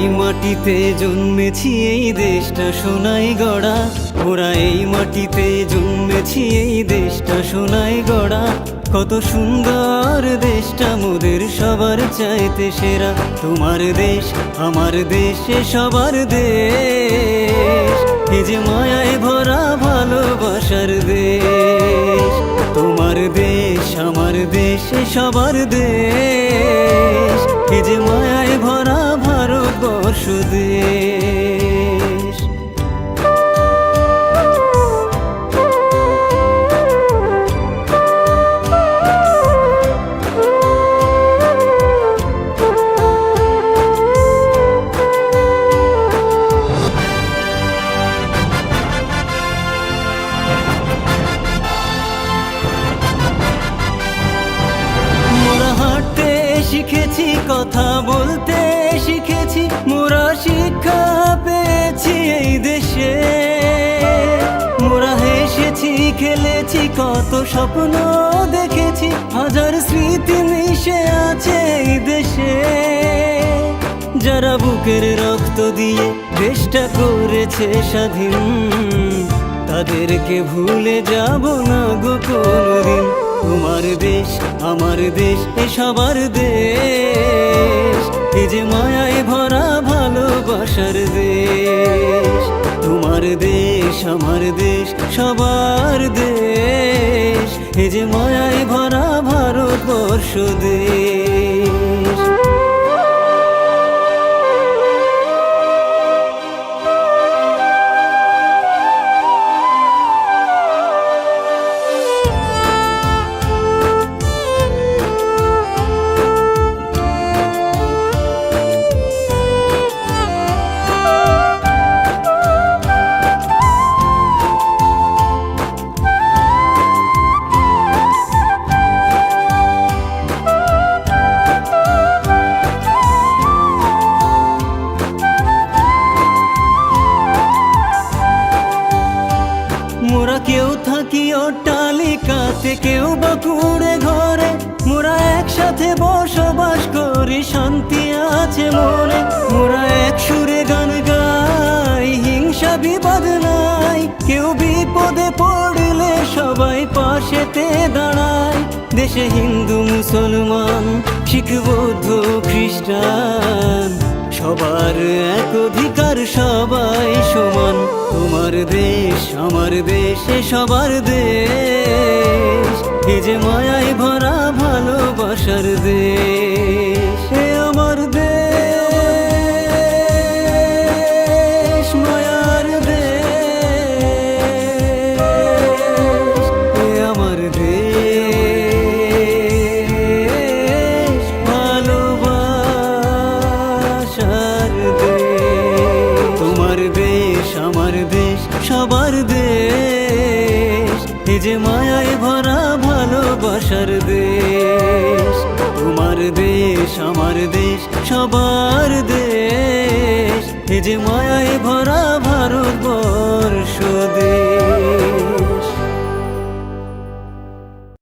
মাটিতে জন্মেছি, এই দেশটা সোনাই গড়া। ওরা এই মাটিতে জন্মেছি, এই দেশটা সোনাই গড়া। কত সুন্দর দেশটা মোদের সবার চাইতে সেরা। তোমার দেশ, আমার দেশে সবার দেশ। এ যে মায়ায় ভরা ভালোবাসার দেশ। তোমার দেশ, আমার দেশে সবার দেশ। ভারতবর্ষ দেশ হাঁটতে শিখেছি কথা কত স্বপ্ন দেখেছি, হাজার স্মৃতি মিশে আছে দেশে। যারা বুকের রক্ত দিয়ে দেশটা করেছে স্বাধীন, তাদেরকে ভুলে যাব না গো কোনদিন। তোমার দেশ, আমার দেশ, এ সবার দেশ। এ যে মায়ায় ভরা ভালোবাসার দেশ। তোমার দেশ, আমার দেশ, সবার দেশ। এ যে মায়ায় ভরা ভারতবর্ষ দেশ অট্টালিকাতে কেউ বা কুড়ে ঘরে। মোরা একসাথে বসবাস করি, শান্তি আছে মনে। মোরা এক সুরে গান গাই, হিংসা বিবাদ নাই। কেউ বিপদে পড়লে সবাই পাশেতে দাঁড়ায়। দেশে হিন্দু, মুসলমান, শিখ, বৌদ্ধ, খ্রিস্টান। সবার এক অধিকার সবাই সমান। তোমার দেশ, আমার দেশে সবার দেশ। এ যে মায়ায় ভরা ভালোবাসার দেশ। সবার দেশ এ যে মায়ায় ভরা ভালোবাসার দেশ। তোমার দেশ, আমার দেশ, সবার দেশ এ যে মায়ায় ভরা ভারতবর্ষ দেশ।